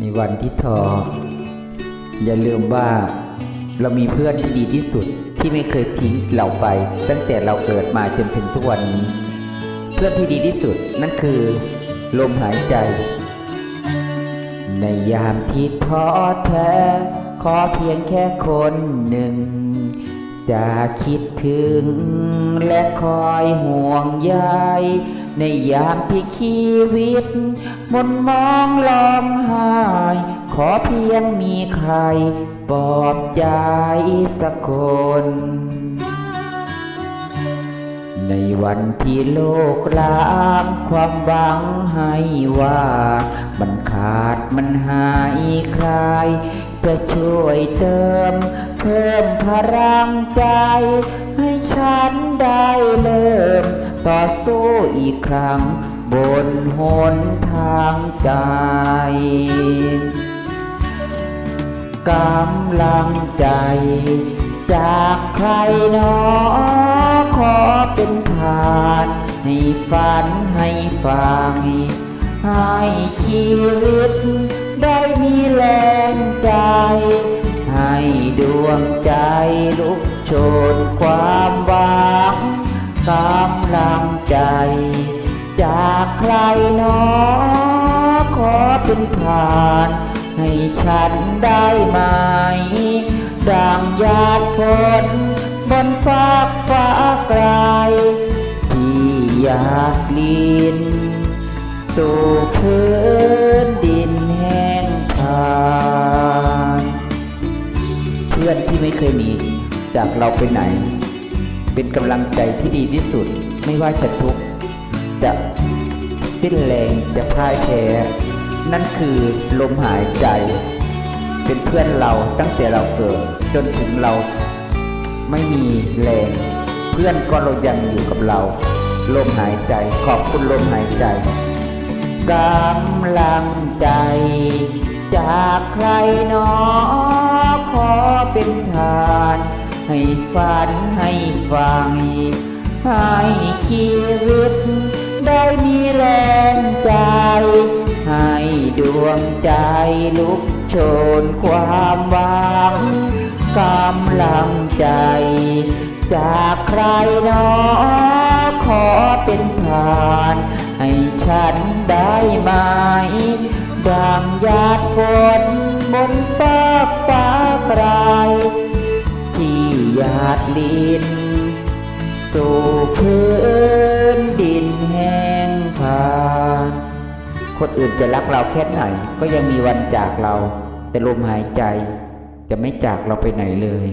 ในวันที่ท้ออย่าลืมว่าเรามีเพื่อนที่ดีที่สุดที่ไม่เคยทิ้งเราไป ตั้งแต่เราเกิดมาจนถึงทุกวันนี้ เพื่อนที่ดีที่สุดนั่นคือ ลมหายใจ ในยามที่ท้อแท้ ขอเพียงแค่คนหนึ่ง จะคิดถึงและคอยห่วงใยในยามที่ชีวิตมนมองลองหาย ขอเพียงมีใครปลอบใจสักคน ในวันที่โลกล้างความหวังให้ว่า มันขาดมันหายคลายจะช่วยเติม เพิ่มพลังใจ ให้ฉันได้เริ่ม ต่อสู้อีกครั้ง บนหนทางใจกำลังใจ จากใครนอขอ เป็นทานให้ฝันให้ฟังให้ชีวิตได้มีแรงใจ ให้ดวงใจลุกโชนความหวังกำลังใจ จากใครหนอขอเป็นทาน ให้ฉันได้ไหม ดังยาดฝนบนฟ้าฟ้าไกล ที่อยากลินสู่พื้นดินแห้งผากเพื่อนที่ไม่เคยหนีจากเราไปไหน เป็นกำลังใจที่ดีที่สุดไม่ว่าจะทุกข์จะสิ้นแรงจะพ่ายแพ้นั่นคือลมหายใจ เป็นเพื่อนเราตั้งแต่เราเกิด จนถึงเราไม่มีแรงเพื่อนก็เรายังอยู่กับเรา ลมหายใจ ขอบคุณลมหายใจกำลังใจ จากใครหนอขอเป็นทาน ให้ฝันให้ฟัง ให้ชีวิต ได้มีแรงใจ ให้ดวงใจลุกโชนความหวังกำลังใจ จากใครหนอ ฉันได้ไหมดังหยาดฝนบนฟ้าฟ้าไกลที่หยาดลินสู่พื้นดินแห้งผากคนอื่นจะรักเราแค่ไหน ก็ยังมีวันจากเรา แต่ลมหายใจจะไม่จากเราไปไหนเลย